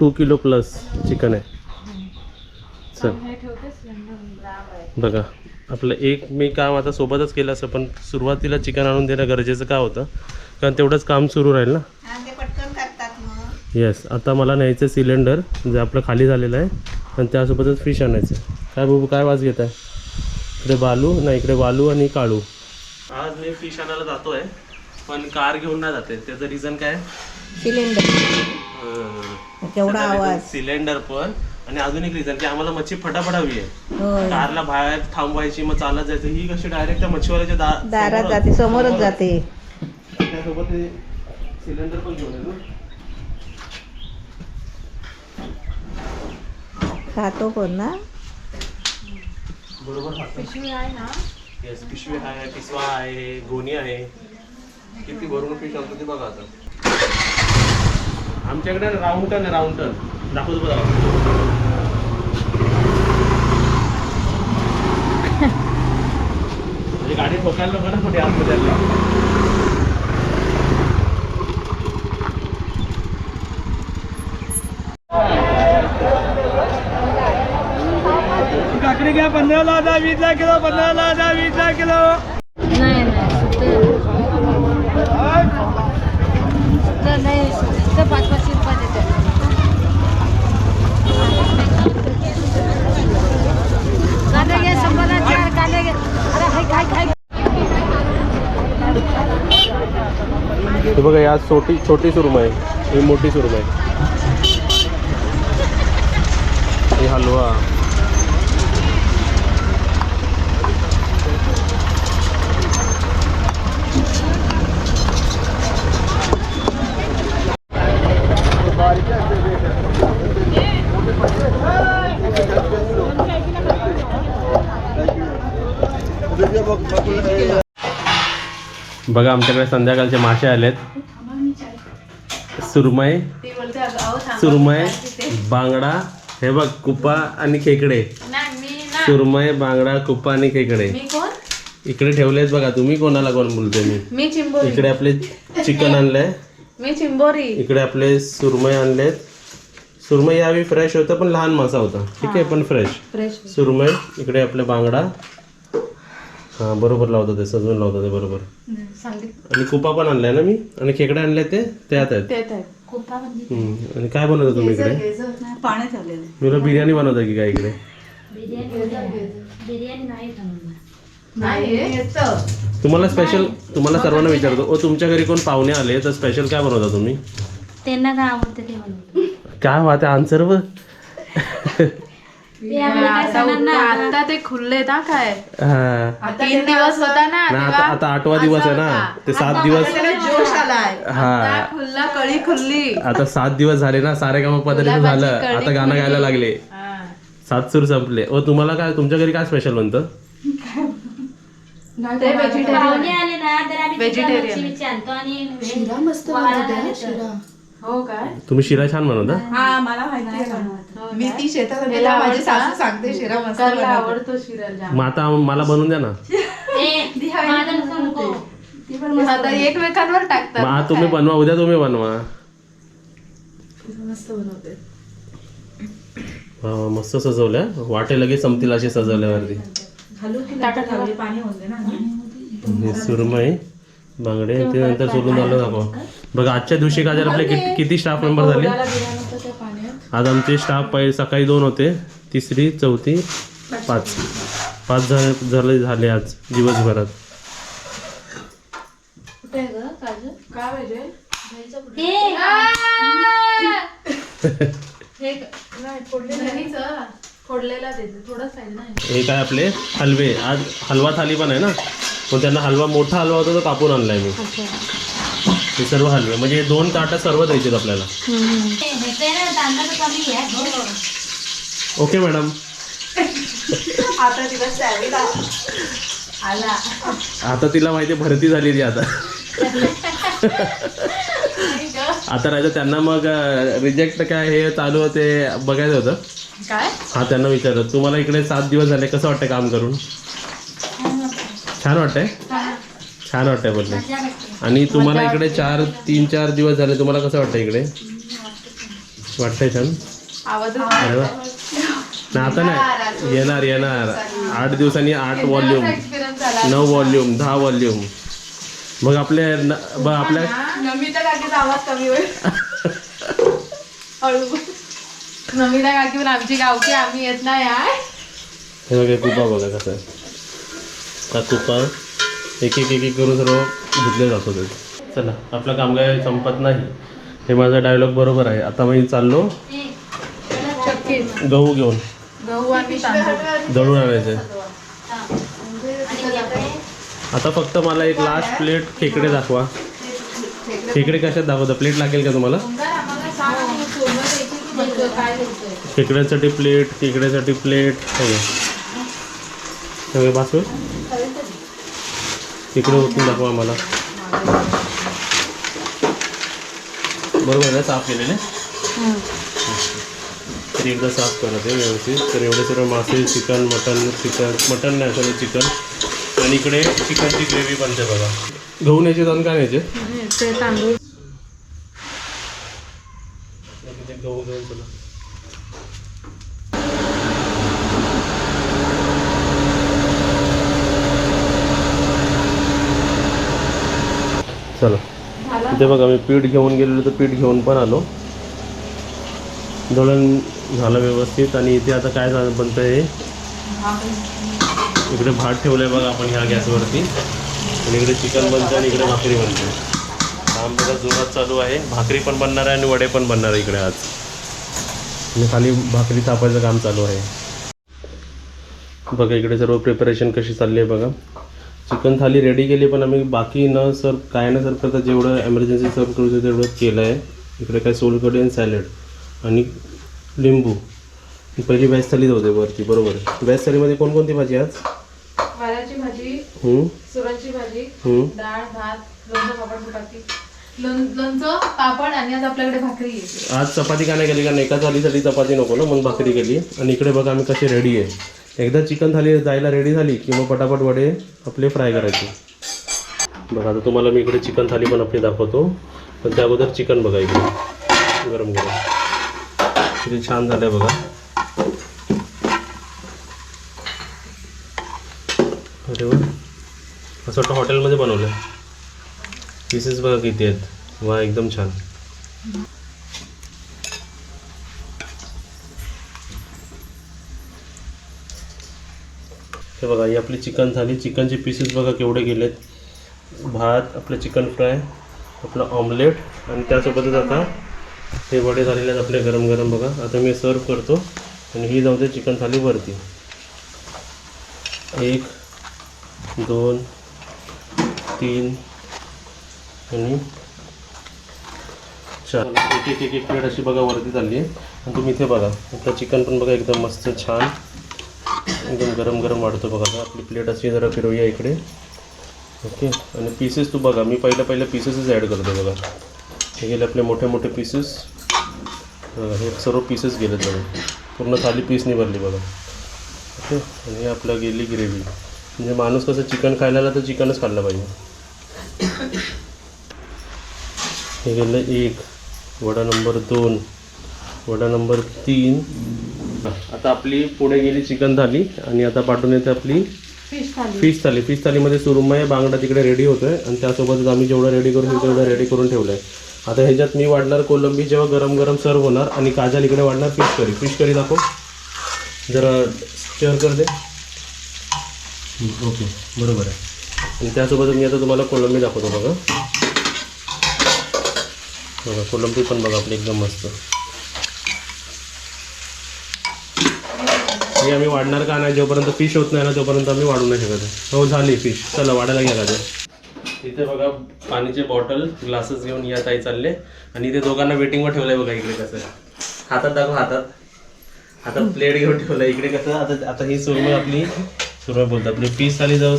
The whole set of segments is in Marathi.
टू किलो प्लस चिकन आहे. चल. बघा आपलं एक मी काम आता सोबतच केलं असं पण सुरुवातीला चिकन आणून देणं गरजेचं का होतं? कारण तेवढंच काम सुरू राहील ना? आणि ते पटकन करतात मग. येस आता मला न्यायचं सिलेंडर जे आपलं खाली झालेलं आहे आणि त्यासोबतच फिश आणायचं काय बाबू काय वाज घेत आहे इकडे बालू नाही इकडे बालू आणि काळू. आज मी फिश आणायला जातोय पण कार घेऊन नाही जाते. त्याचं रिझन काय? सिलेंडर. केवढा आवाज. सिलेंडर पण. आणि अजून एक रिझन की आम्हाला मच्छी फटाफट हवी आहे. कारला बाहेर थांबवायची मग चालत जायचं. ही कशी डायरेक्ट त्या मच्छीवाल्याच्या दारात समोरच- जाते समोरच जाते. त्यासोबत सिलेंडर पण घेऊन येतो. खातो पण ना. बरोबर पिशवी आहे ना? येस पिशवी आहे पिसवा आहे गोणी आहे. किती भरून फिश आणतो ते बघा आता. आमच्याकडे राऊंड टन आहे राऊंड टन दाखवतो बघा. म्हणजे गाडी ठोकायला नको ना कुठे आतमध्ये. काकडी घ्या पंधराला दहा वीसला किलो पंधराला दहा वीसला किलो. नाही नाही तर नाही तर पाच पाचशे रुपये देते कांदे घे शंभरला चार कांदे घे अरे हाय काय काय हे बघा या छोटी छोटी सुरमई आहे. ही मोठी सुरमई हे हलवा. बघा आमच्याकडे संध्याकाळचे मासे आलेत. सुरमई सुरमई बांगडा हे बघ कुपा आणि खेकडे. सुरमई बांगडा कुपा आणि खेकडे. इकडे ठेवलेत बघा तुम्ही कोणाला कोण बोलते? मी. इकडे आपले चिकन आणलंय. मी चिंबोरी. इकडे आपले सुरमई आणलेत. सुरमई यावी फ्रेश होतं पण लहान मासा होता. ठीक आहे पण फ्रेश फ्रेश सुरमई इकडे आपले बांगडा. हा बरोबर लावतं ते सजवून लावतं ते बरोबर. सांगितलं आणि कुपा पण आणलाय ना मी? आणि खेकडे आणले ते? त्यात आहेत. म्हणजे हम्म. आणि काय बनवता तुम्ही इकडे? पाणी ठेवलेलं तुला बिर्याणी बनवता की काय इकडे? बिर्याणी नाही तुम्हाला स्पेशल तुम्हाला सर्वांना विचारतो. ओ तुमच्या घरी कोण पाहुणे आले? तर स्पेशल काय बनवता तुम्ही? त्यांना काय आवडते ते बनवतो काय आन्सर व ते आम्हाला काय सांगणार ना? आता ते खुलले ना काय? हा. तीन दिवस होता ना ना आता आता आठवा दिवस आहे ना. ते सात दिवस जोश आलाय. हा. खुल्ला कळी खुलली. आता सात दिवस झाले ना सारे काम पद्धतीचं झालं. आता गाणं गायला लागले. सात सूर संपले. ओ तुम्हाला काय तुमच्या घरी काय स्पेशल बनतं? ते व्हेजिटेरियन पाहुणे आले ना तर आम्ही Vegetarian. चिकन मच्छी आणतो आणि शिरा मस्त हो काय तुम्ही शिरा छान बनवता? हा मला माहिती आहे. मी ती त्याला माझी आवडतं? सासू सांगते शिरा मस्त त्याला बनवते. आवडतो शिरा जाम. मग आता मला बनवून द्या ना. ए, माझं नको. नको आता एकमेकांवर टाकतात. मग आज तुम्ही बनवा उद्या तुम्ही बनवा. मस्त बनवते. हा, मस्त सजवल्या. वाटे लगेच संपतील अशी सजवल्यावरती. हे सुरमई बांगडे ते नंतर सोडून झालं दाखव बघा आजच्या दिवशी काय आपले किती- किती स्टाफ मेंबर झाले? आज आमचे स्टाफ पहिले सकाळी दोन होते तिसरी चौथी पाच. पाच. झाले झाले आज दिवसभरात. हे! हे! काय आपले हलवे? आज हलवा थाली पण आहे ना? पण त्यांना हलवा मोठा हलवा होता तो कापून आणलाय मी. हे सर्व हलवे. म्हणजे दोन ताटं सर्व द्यायचे आपल्याला. Okay madam. आता तिला माहिती भरती झाली ती आता. आता राहायचं त्यांना मग रिजेक्ट काय हे चालू होते बघायचं होतं. काय? हा त्यांना विचारलं. तुम्हाला इकडे सात दिवस झाले कसं वाटतं काम करून? छान वाटतंय. छान वाटतंय? बोलले. आणि तुम्हाला इकडे चार तीन चार दिवस झाले. तुम्हाला कसं वाटतं इकडे? वाटतंय छान? अरे वा. नाही आता नाही. येणार येणार आठ दिवसांनी आठ वॉल्यूम नऊ वॉल्यूम दहा वॉल्यूम मग आपल्या ब- आपल्या नमिता काकीचा आवाज कमी होईल. हळू. नमिता काकी पण आमची गावची आम्ही येत नाही आहे हे बघा कुपा बघा कसं हा कुपा. एक एक एक एक करून सर्व धुतले जातो ते चला आपलं काम काय संपत नाही. हे माझा डायलॉग बरोबर आहे. आता मी चाललो. गहू घेऊन. गहू आणि दळून आणायचे. आता फक्त मला एक लास्ट प्लेट खेकडे दाखवा. खेकडे कशात दाखवता? प्लेट लागेल का तुम्हाला? खेकड्यासाठी प्लेट खेकड्यासाठी प्लेट हे सगळे बासू तिकडे ओतून दाखवा मला. बरोबर आहे ना साफ केलेले तरी एकदा साफ करा ते व्यवस्थित. तर एवढे सर्व मासे चिकन मटन चिकन मटन नाही सॉरी चिकन. आणि इकडे चिकनची ग्रेव्ही बनते बघा. गहू न्यायचे जाऊन काय न्यायचे गहू घेऊन चला. चला. इथे बघा मी पीठ घेऊन गेलेलो तर पीठ घेऊन पण आलो. दळण झालं व्यवस्थित आणि इथे आता काय झालं बनतं आहे? इकडे भात ठेवलं आहे बघा आपण ह्या गॅसवरती. आणि इकडे चिकन बनतं आणि इकडे भाकरी बनते. काम बघा जोरात चालू आहे. भाकरी पण बनणार आहे आणि वडे पण बनणार आहे इकडे आज. आणि खाली भाकरी थापायचं काम चालू आहे. बघा इकडे सर्व प्रिपरेशन कशी चालली आहे बघा. चिकन थाली रेडी केली पण आम्ही बाकी न सर्व काय न सर्व करता जेवढं एमर्जन्सी सर्व करू शकतो तेवढं केलं आहे इकडे काय सोलकढी आणि सॅलड आणि लिंबू. ही पहिली व्हेज थाली होते वरती बरोबर. व्हेज थालीमध्ये कोणकोणती भाजी आज? वालाची भाजी हम्म, सुरांची भाजी हम्म. डाळ भात लोणचं पापड चपाती. लोण लोणचं पापड आणि आज आपल्याकडे भाकरी येते आज चपाती का नाही केली कारण एका थालीसाठी चपाती नको ना म्हणून भाकरी केली. आणि इकडे बघा आम्ही कशी रेडी आहे. एकदा चिकन थाली जायला रेडी झाली की मग पटापट वडे आपले फ्राय करायचे. बघा आता तुम्हाला मी इकडे चिकन थाली पण आपली दाखवतो. पण त्या अगोदर चिकन बघा इकडे. गरम गरम. किती छान झालं आहे बघा. अरे वा. असं वाटतं हॉटेलमध्ये बनवलं पीसेस बघा किती आहेत. वा एकदम छान. हे बघा ही आपली चिकन थाली चिकनचे पीसेस बघा केवढे गेलेत. भात आपलं चिकन फ्राय आपलं ऑमलेट आणि त्यासोबतच आता हे वडे झालेले आहेत आपले गरम गरम बघा. आता मी सर्व करतो आणि ही जाऊ दे चिकन थाली वरती. एक दोन तीन आणि चार. एक एक एक एक प्लेट अशी बघा वरती चालली आहे. आणि तुम्ही इथे बघा आपलं चिकन पण बघा एकदम मस्त छान. एकदम गरम गरम वाढतो बघा आता आपली प्लेट अशी जरा फिरवूया इकडे. ओके आणि पीसेस तू बघा मी पहिल्या पहिल्या पीसेसच ॲड करतो बघा. हे गेले आपले मोठे मोठे पीसेस हे सर्व पीसेस गेलेत बघा. पूर्ण थाली पीसनी भरली बघा. ओके आणि हे आपलं गेली ग्रेव्ही म्हणजे माणूस कसं चिकन खायला आला तर चिकनच खाल्लं पाहिजे. हे गेलं एक. वडा नंबर दोन. वडा नंबर तीन. आता आपली पुढे गेली चिकन थाली आणि आता पाठवून येते आपली fish thali. Fish thali. Fish थालीमध्ये सुरमई बांगडा तिकडे रेडी होतोय आणि त्यासोबतच आम्ही जेवढं रेडी करून तेवढं रेडी करून ठेवलं आहे आता ह्याच्यात मी वाढणार कोलंबी जेव्हा गरम गरम सर्व होणार आणि काजल इकडे वाढणार फिश करी फिश करी दाखव. जरा शेअर कर दे. ओके बरोबर आहे. आणि त्यासोबत मी आता तुम्हाला कोलंबी दाखवतो बघा. बघा कोलंबी पण बघा आपली एकदम मस्त. हे आम्ही वाढणार का नाही जोपर्यंत फिश होत नाही ना तोपर्यंत आम्ही वाढू नाही शकत. हो झाली फिश चला वाढायला घ्या का इथे बघा पाणीचे बॉटल ग्लासेस घेऊन या ताई चालले. आणि इथे दोघांना वेटिंगवर ठेवलंय बघा इकडे कसं. हातात दाखव हातात. हातात प्लेट घेऊन ठेवलं इकडे कसं आता आता ही सुरमई आपली सुरमई बोलतात आपली फिश थाली जेव्हा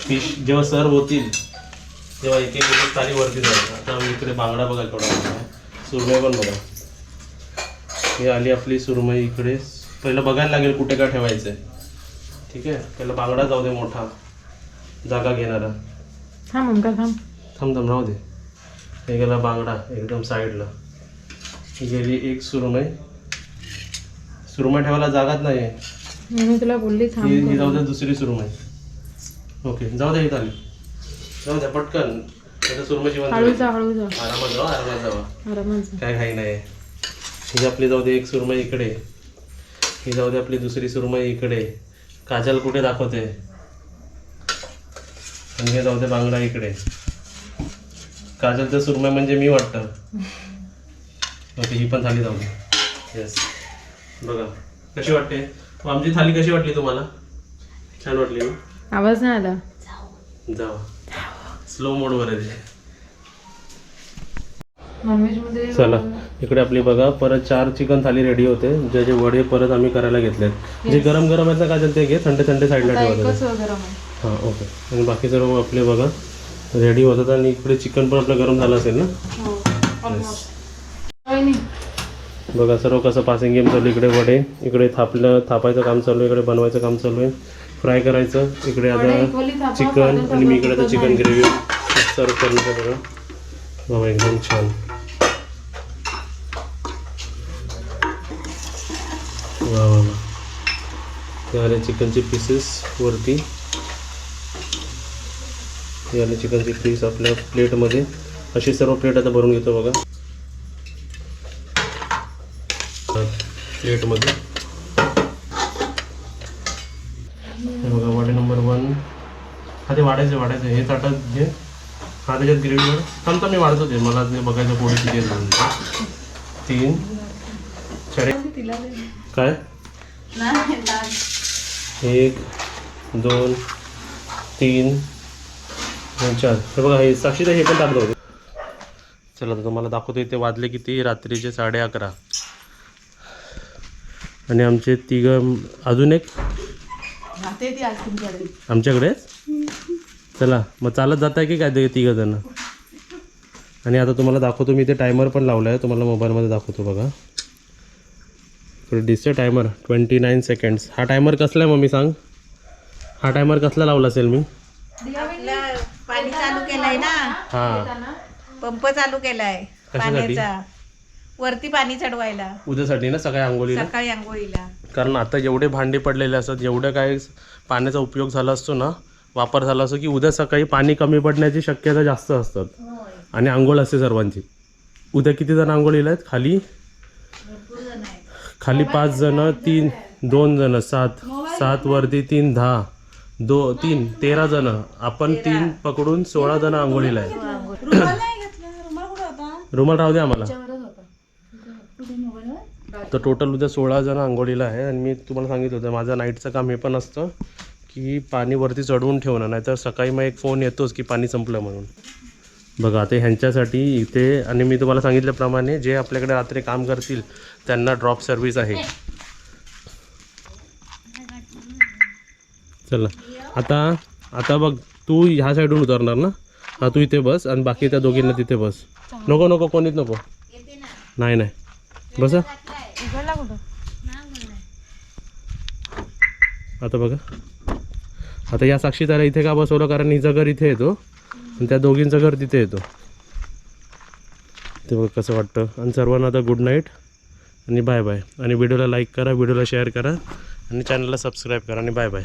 फिश जेव्हा सर्व होतील तेव्हा एक एक थाली वरती जाईल आता आम्ही इकडे बांगडा बघा थोडा. सुरमई पण बघा. ही आली आपली सुरमई इकडे. पहिलं बघायला लागेल कुठे काय ठेवायचं आहे ठीक आहे? पहिला बांगडा जाऊ दे मोठा. जागा घेणारा. थांब ओमकार थांब. थांब थांब राहू दे. हे गेला बांगडा एकदम साईडला. ही गेली एक सुरमई. सुरमई ठेवायला जागाच नाही आहे मी तुला बोलली थांब ही ही जाऊ द्या दुसरी सुरमई. ओके जाऊ द्या इथं आली. जाऊ द्या पटकन. हळू जा हळू जा. आरामात जावा आरामात जावा आरामात जा. काय घाई नाही ही आपली जाऊ दे एक सुरमई इकडे. ही जाऊ दे आपली दुसरी सुरमई इकडे. काजल कुठे दाखवते? आणि हे जाऊ दे बांगडा इकडे. काजल तर सुरमई म्हणजे मी वाटतं. ओके ही पण थाली जाऊ दे. येस बघा कशी वाटते? आमची थाली कशी वाटली तुम्हाला? छान वाटली ना? आवाज नाही आला. जावा स्लो मोडवर आहे. चला इकडे आपली बघा परत चार चिकन थाली रेडी होते. जे जे वडे परत आम्ही करायला घेतलेत. जे गरम गरम आहेत ना काय ते घे थंड थंड साईडला ठेवा आहे हां ओके आणि बाकी सर्व आपले बघा रेडी होतात आणि इकडे चिकन पण आपलं गरम झालं असेल ना? हो बघा सर्व कसं पासिंग गेम चालू आहे. इकडे वडे इकडे थापलं थापायचं काम चालू आहे. इकडे बनवायचं काम चालू आहे. फ्राय करायचं. इकडे आता चिकन आणि मी इकडे आता चिकन आहे. ग्रेव्ही सर्व करून बघा बाबा एकदम छान. वा वा वा. ते चिकनचे पीसेस वरती. हे आले चिकनचे पीस आपल्या प्लेटमध्ये अशी सर्व प्लेट आता भरून घेतो बघा. प्लेटमध्ये बघा वाडे नंबर वन हा ते वाढायचं वाढायचं. हे ताटात घे. हा त्याच्यात ग्रेव्ही थांबता मी वाढतो ते. मला ते बघायचं पोळी किती तीन. काय? एक दोन तीन चार. हे बघा हे साक्षीदा हे पण बघू चला तर तुम्हाला दाखवतो इथे वाजले किती? रात्रीचे साडे अकरा. आणि आमचे तिघं अजून एक? आमच्याकडे? चला मग चालत जात आहे की काय ते तिघं जण? आणि आता तुम्हाला दाखवतो मी ते टायमर पण लावला आहे तुम्हाला मोबाईलमध्ये दाखवतो बघा. इकडे दिसते टायमर ट्वेंटी नाईन सेकंड्स हा टायमर कसला आहे मम्मी सांग? हा टायमर कसला लावला असेल मी? पाणी चालू केलंय ना? हां. पंप चालू केलाय कशासाठी? पाण्याचा. वरती पाणी चढवायला. उद्यासाठी ना सकाळी आंघोळीला? सकाळी आंघोळीला. कारण आता जेवढे भांडे पडलेले असतात जेवढं काय पाण्याचा उपयोग झाला असतो ना वापर झाला असतो की उद्या सकाळी पाणी कमी पडण्याची शक्यता जास्त असतात. आणि आंघोळ असते सर्वांची. उद्या किती जण आंघोळीला आहेत? खाली खाली पाच जण तीन दोन जण सात. सात वरती तीन दहा. दो तीन तेरा जण. आपण तीन पकडून सोळा जण आंघोळीला आहेत. रुमाल राहू दे आम्हाला. तर टोटल उद्या सोळा जण आंघोळीला आहे आणि मी तुम्हाला सांगितलं होतं माझं नाईटचं काम हे पण असतं की पाणी वरती चढवून ठेवणं नाहीतर सकाळी मग एक फोन येतोच की पाणी संपलं म्हणून. बघा आता ह्यांच्यासाठी इथे आणि मी तुम्हाला सांगितल्याप्रमाणे जे आपल्याकडे रात्री काम करतील त्यांना ड्रॉप सर्व्हिस आहे. चला आता आता बघ तू ह्या साईडून उतरणार ना? हा तू इथे बस आणि बाकी त्या दोघींना तिथे बस. नको नको कोणीच नको. नाही नाही. बसा. आता बघा. आता या साक्षीदारा इथे का बसवलं? कारण हिचं घर इथे येतो. आणि त्या दोघींचं घर तिथे येतो. ते मग कसं वाटतं. आणि सर्वांना आता गुड नाईट आणि बाय बाय आणि व्हिडिओला लाईक करा व्हिडिओला शेअर करा आणि चॅनलला सबस्क्राईब करा आणि बाय बाय